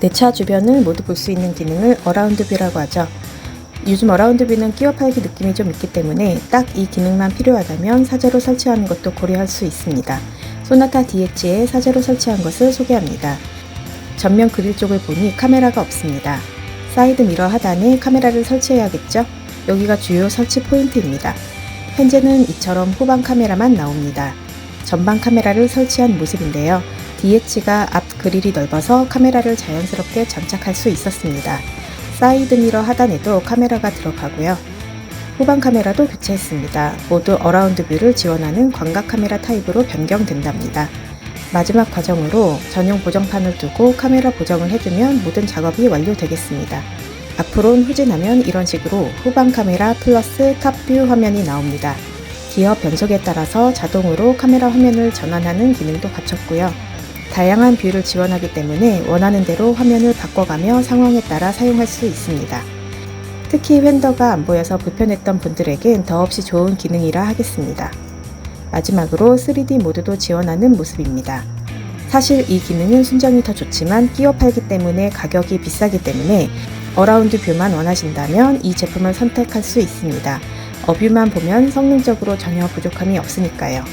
내 차 주변을 모두 볼 수 있는 기능을 어라운드 뷰라고 하죠. 요즘 어라운드 뷰는 끼워 팔기 느낌이 좀 있기 때문에 딱 이 기능만 필요하다면 사제로 설치하는 것도 고려할 수 있습니다. 소나타 DH에 사제로 설치한 것을 소개합니다. 전면 그릴 쪽을 보니 카메라가 없습니다. 사이드 미러 하단에 카메라를 설치해야겠죠? 여기가 주요 설치 포인트입니다. 현재는 이처럼 후방 카메라만 나옵니다. 전방 카메라를 설치한 모습인데요. DH가 앞 그릴이 넓어서 카메라를 자연스럽게 장착할 수 있었습니다. 사이드 미러 하단에도 카메라가 들어가고요. 후방 카메라도 교체했습니다. 모두 어라운드 뷰를 지원하는 광각 카메라 타입으로 변경된답니다. 마지막 과정으로 전용 보정판을 두고 카메라 보정을 해주면 모든 작업이 완료되겠습니다. 앞으로는 후진하면 이런 식으로 후방 카메라 플러스 탑뷰 화면이 나옵니다. 기어 변속에 따라서 자동으로 카메라 화면을 전환하는 기능도 갖췄고요. 다양한 뷰를 지원하기 때문에 원하는 대로 화면을 바꿔가며 상황에 따라 사용할 수 있습니다. 특히 휀더가 안 보여서 불편했던 분들에겐 더없이 좋은 기능이라 하겠습니다. 마지막으로 3D 모드도 지원하는 모습입니다. 사실 이 기능은 순정이 더 좋지만 끼워 팔기 때문에 가격이 비싸기 때문에 어라운드 뷰만 원하신다면 이 제품을 선택할 수 있습니다. 어뷰만 보면 성능적으로 전혀 부족함이 없으니까요.